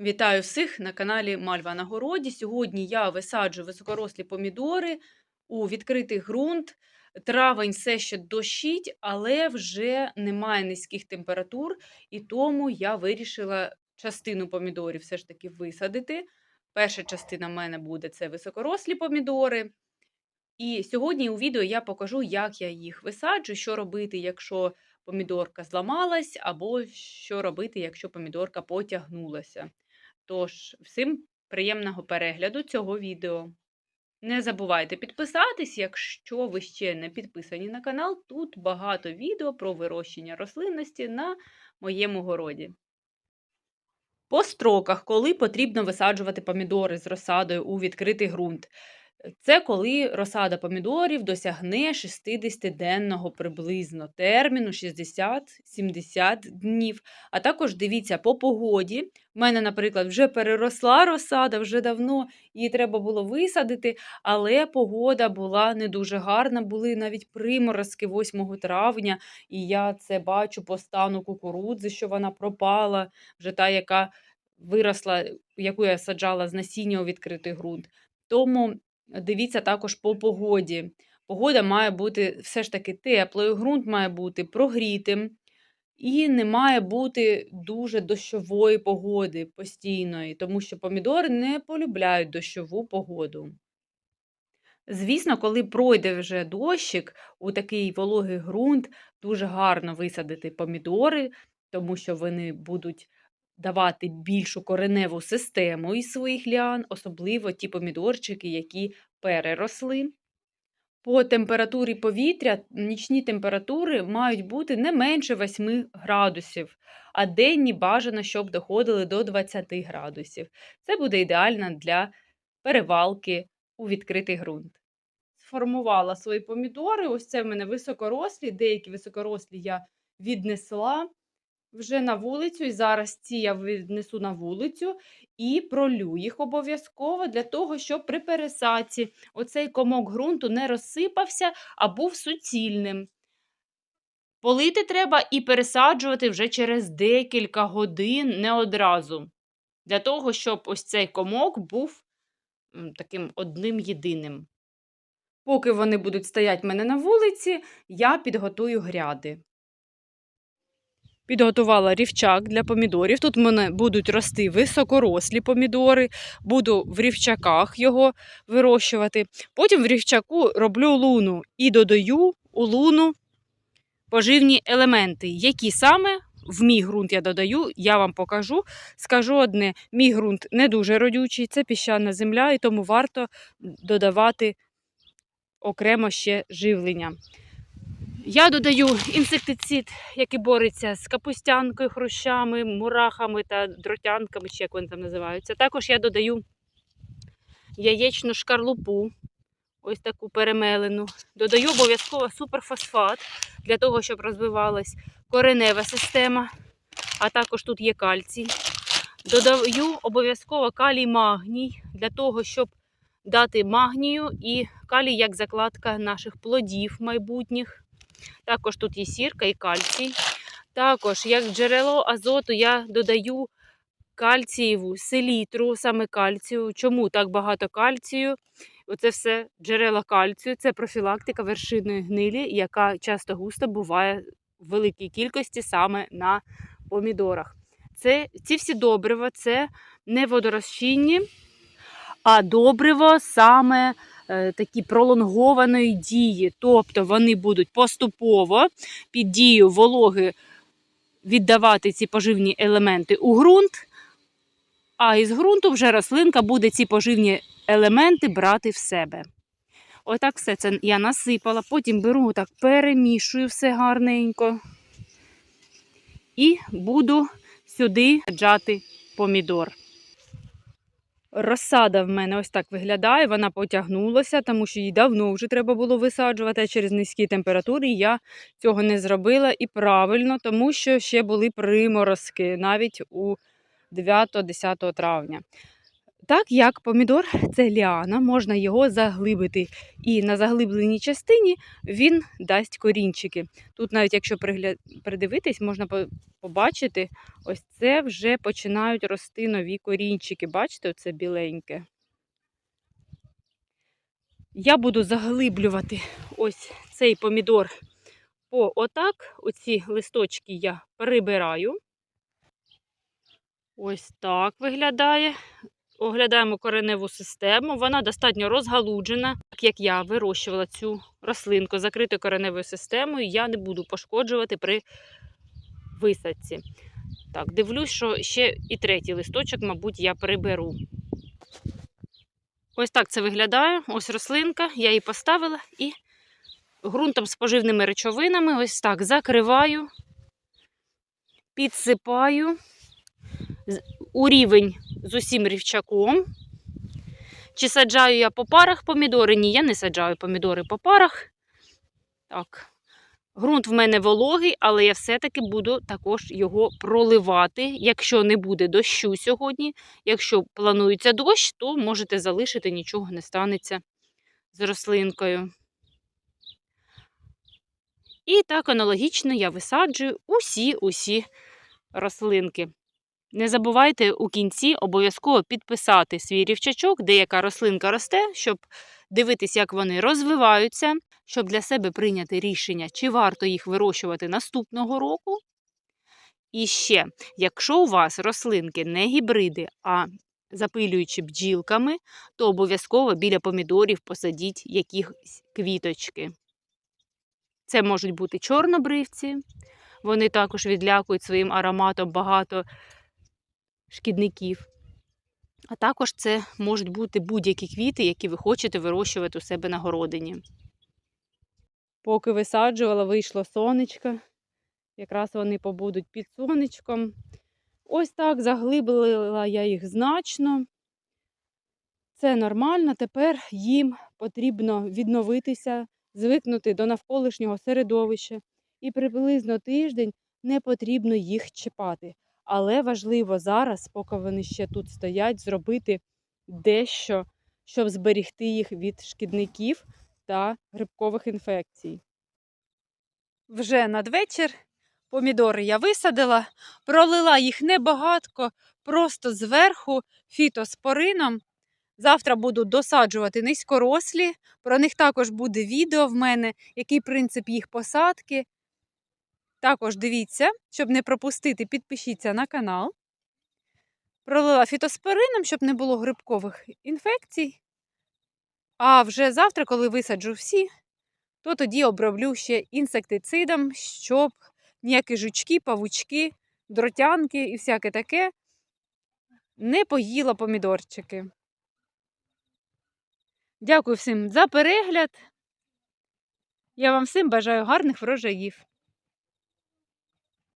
Вітаю всіх на каналі Мальва на городі. Сьогодні я висаджую високорослі помідори у відкритий ґрунт. Травень все ще дощить, але вже немає низьких температур, і тому я вирішила частину помідорів все ж таки висадити. Перша частина в мене буде це високорослі помідори. І сьогодні у відео я покажу, як я їх висаджу, що робити, якщо помідорка зламалась, або що робити, якщо помідорка потягнулася. Тож, всім приємного перегляду цього відео. Не забувайте підписатись, якщо ви ще не підписані на канал. Тут багато відео про вирощення рослинності на моєму городі. По строках, коли потрібно висаджувати помідори з розсадою у відкритий ґрунт. Це коли розсада помідорів досягне 60-денного приблизно терміну 60-70 днів. А також дивіться по погоді. У мене, наприклад, вже переросла розсада, вже давно її треба було висадити, але погода була не дуже гарна. Були навіть приморозки 8 травня, і я це бачу по стану кукурудзи, що вона пропала, вже та, яка виросла, яку я саджала з насіння у відкритий ґрунт. Тому Дивіться також по погоді. Погода має бути все ж таки теплою, ґрунт має бути прогрітим, і не має бути дуже дощової погоди постійної, тому що помідори не полюбляють дощову погоду. Звісно, коли пройде вже дощик у такий вологий ґрунт, дуже гарно висадити помідори, тому що вони будуть давати більшу кореневу систему із своїх ліан, особливо ті помідорчики, які переросли. По температурі повітря нічні температури мають бути не менше 8 градусів, а денні бажано, щоб доходили до 20 градусів. Це буде ідеально для перевалки у відкритий ґрунт. Сформувала свої помідори. Ось це в мене високорослі, деякі високорослі я віднесла вже на вулицю, і зараз ці я віднесу на вулицю і пролю їх обов'язково для того, щоб при пересадці оцей комок ґрунту не розсипався, а був суцільним. Полити треба і пересаджувати вже через декілька годин не одразу. Для того, щоб ось цей комок був таким одним єдиним. Поки вони будуть стояти в мене на вулиці, я підготую гряди. Підготувала рівчак для помідорів. Тут в мене будуть рости високорослі помідори, буду в рівчаках його вирощувати. Потім в рівчаку роблю луну і додаю у луну поживні елементи, які саме в мій ґрунт я додаю, я вам покажу. Скажу одне: мій ґрунт не дуже родючий, це піщана земля, і тому варто додавати окремо ще живлення. Я додаю інсектицид, який бореться з капустянкою, хрущами, мурахами та дротянками, чи як вони там називаються. Також я додаю яєчну шкарлупу, ось таку перемелену. Додаю обов'язково суперфосфат для того, щоб розвивалась коренева система, а також тут є кальцій. Додаю обов'язково калій магній для того, щоб дати магнію і калій як закладка наших плодів майбутніх. Також тут є сірка і кальцій. Також, як джерело азоту, я додаю кальцієву селітру, саме кальцію. Чому так багато кальцію? Оце все джерела кальцію, це профілактика вершинної гнилі, яка часто густо буває в великій кількості саме на помідорах. Це, Ці всі добрива це не водорозчинні, а добриво саме такі пролонгованої дії, тобто вони будуть поступово під дією вологи віддавати ці поживні елементи у ґрунт, а із ґрунту вже рослинка буде ці поживні елементи брати в себе. Отак все це я насипала, потім беру, так перемішую все гарненько. І буду сюди саджати помідор. Розсада в мене ось так виглядає, вона потягнулася, тому що її давно вже треба було висаджувати через низькі температури. Я цього не зробила і правильно, тому що ще були приморозки навіть у 9-10 травня. Так як помідор це ліана, можна його заглибити. І на заглибленій частині він дасть корінчики. Тут, навіть якщо придивитись, можна побачити, ось це вже починають рости нові корінчики. Бачите, оце біленьке. Я буду заглиблювати ось цей помідор по отак. Оці листочки я прибираю. Ось так виглядає. Оглядаємо кореневу систему. Вона достатньо розгалуджена. Так як я вирощувала цю рослинку закритою кореневою системою, я не буду пошкоджувати при висадці. Так, дивлюсь, що ще і третій листочок, мабуть, я приберу. Ось так це виглядає. Ось рослинка, я її поставила і ґрунтом з поживними речовинами ось так закриваю, підсипаю у рівень з усім рівчаком. Чи саджаю я по парах помідори? Ні, я не саджаю помідори по парах. Так. Грунт в мене вологий, але я все-таки буду також його проливати. Якщо не буде дощу сьогодні, якщо планується дощ, то можете залишити, нічого не станеться з рослинкою. І так аналогічно я висаджую усі-усі рослинки. Не забувайте у кінці обов'язково підписати свій рівчачок, де яка рослинка росте, щоб дивитись, як вони розвиваються, щоб для себе прийняти рішення, чи варто їх вирощувати наступного року. І ще, якщо у вас рослинки не гібриди, а запилюючи бджілками, то обов'язково біля помідорів посадіть якісь квіточки. Це можуть бути чорнобривці, вони також відлякують своїм ароматом багато шкідників. А також це можуть бути будь-які квіти, які ви хочете вирощувати у себе на городині. Поки висаджувала, вийшло сонечко. Якраз вони побудуть під сонечком. Ось так заглибила я їх значно. Це нормально. Тепер їм потрібно відновитися, звикнути до навколишнього середовища. І приблизно тиждень не потрібно їх чіпати. Але важливо зараз, поки вони ще тут стоять, зробити дещо, щоб зберігти їх від шкідників та грибкових інфекцій. Вже надвечір помідори я висадила, пролила їх небагатко, просто зверху фітоспорином. Завтра буду досаджувати низькорослі. Про них також буде відео в мене, який принцип їх посадки. Також дивіться, щоб не пропустити, підпишіться на канал. Пролила фітоспорином, щоб не було грибкових інфекцій. А вже завтра, коли висаджу всі, то тоді оброблю ще інсектицидом, щоб ніякі жучки, павучки, дротянки і всяке таке не поїло помідорчики. Дякую всім за перегляд. Я вам всім бажаю гарних врожаїв.